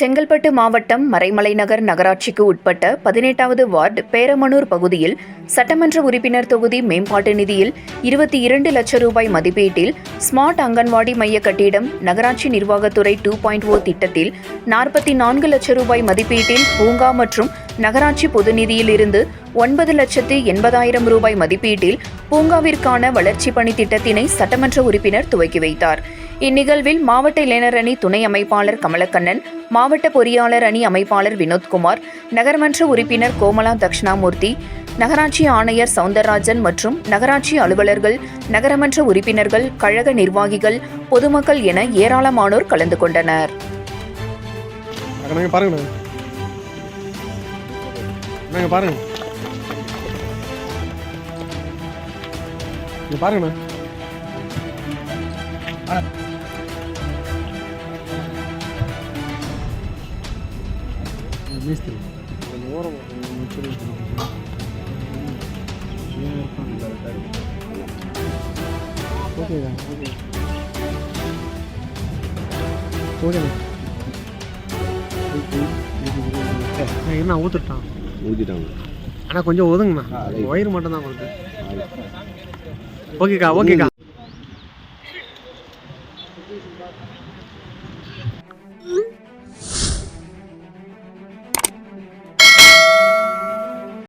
செங்கல்பட்டு மாவட்டம் மறைமலைநகர் நகராட்சிக்கு உட்பட்ட பதினெட்டாவது வார்டு பேரமனூர் பகுதியில் சட்டமன்ற உறுப்பினர் தொகுதி மேம்பாட்டு நிதியில் இருபத்தி இரண்டு லட்சம் ரூபாய் மதிப்பீட்டில் ஸ்மார்ட் அங்கன்வாடி மைய கட்டிடம் நகராட்சி நிர்வாகத்துறை டூ பாயிண்ட் ஓ திட்டத்தில் நாற்பத்தி நான்கு லட்சம் ரூபாய் மதிப்பீட்டில் பூங்கா மற்றும் நகராட்சி பொது நிதியிலிருந்து ஒன்பது லட்சத்து எண்பதாயிரம் ரூபாய் மதிப்பீட்டில் பூங்காவிற்கான வளர்ச்சிப் பணி திட்டத்தினை சட்டமன்ற உறுப்பினர் துவக்கி வைத்தார். இந்நிகழ்வில் மாவட்ட இளைஞரணி துணை அமைப்பாளர் கமலக்கண்ணன் மாவட்ட பொறியாளர் அணி அமைப்பாளர் வினோத்குமார் நகர்மன்ற உறுப்பினர் கோமலா தட்சிணாமூர்த்தி நகராட்சி ஆணையர் சவுந்தரராஜன் மற்றும் நகராட்சி அலுவலர்கள் நகரமன்ற உறுப்பினர்கள் கழக நிர்வாகிகள் பொதுமக்கள் என ஏராளமானோர் கலந்து கொண்டனர். பாருங்க. மேஸ்திரி ஓரம் ஓகேங்க ஓகே ஓகேண்ணா என்ன ஊத்துட்டான் ஊற்றிட்டாங்க ஆனால் கொஞ்சம் ஒதுங்கண்ணா. ஒயர் மட்டும் தான் ஓகேக்கா ஓகேக்கா.